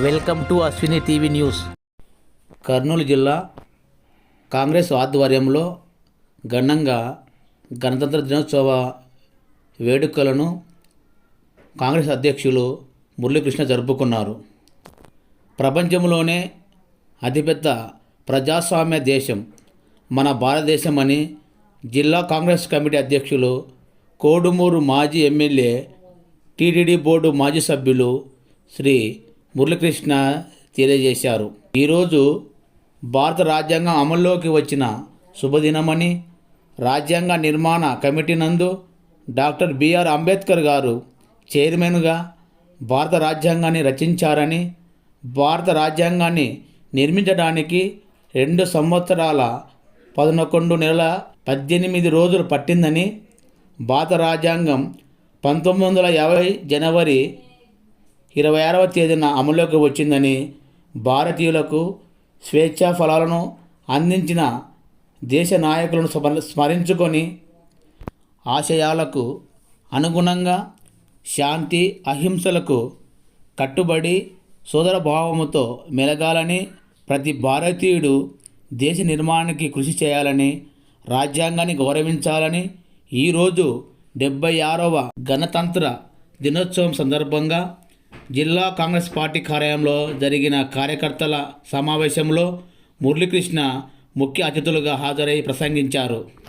Welcome to Ashwini TV news. Kurnool జిల్లా కాంగ్రెస్ ఆధ్వర్యంలో ఘనంగా గణతంత్ర దినోత్సవ వేడుకలను కాంగ్రెస్ అధ్యక్షులు మురళీకృష్ణ జరుపుకున్నారు. ప్రపంచంలోనే అతిపెద్ద ప్రజాస్వామ్య దేశం మన భారతదేశం అని జిల్లా కాంగ్రెస్ కమిటీ అధ్యక్షులు కోడుమూరు మాజీ ఎమ్మెల్యే టీటీడీ బోర్డు మాజీ సభ్యులు శ్రీ మురళీకృష్ణ తెలియజేశారు. ఈరోజు భారత రాజ్యాంగం అమల్లోకి వచ్చిన శుభదినమని రాజ్యాంగ నిర్మాణ కమిటీ నందు డాక్టర్ బిఆర్ అంబేద్కర్ గారు చైర్మన్గా భారత రాజ్యాంగాన్ని రచించారని భారత రాజ్యాంగాన్ని నిర్మించడానికి రెండు సంవత్సరాల పదకొండు నెలల పద్దెనిమిది రోజులు పట్టిందని భారత రాజ్యాంగం పంతొమ్మిది వందల యాభై జనవరి ఇరవై ఆరవ తేదీన అమలులోకి వచ్చిందని భారతీయులకు స్వేచ్ఛా ఫలాలను అందించిన దేశ నాయకులను స్మరించుకొని ఆశయాలకు అనుగుణంగా శాంతి అహింసలకు కట్టుబడి సోదర భావముతో మెలగాలని ప్రతి భారతీయుడు దేశ నిర్మాణానికి కృషి చేయాలని రాజ్యాంగాన్ని గౌరవించాలని ఈరోజు డెబ్బై ఆరవ గణతంత్ర దినోత్సవం సందర్భంగా జిల్లా కాంగ్రెస్ పార్టీ కార్యాలయంలో జరిగిన కార్యకర్తల సమావేశంలో మురళీకృష్ణ ముఖ్య అతిథులుగా హాజరై ప్రసంగించారు.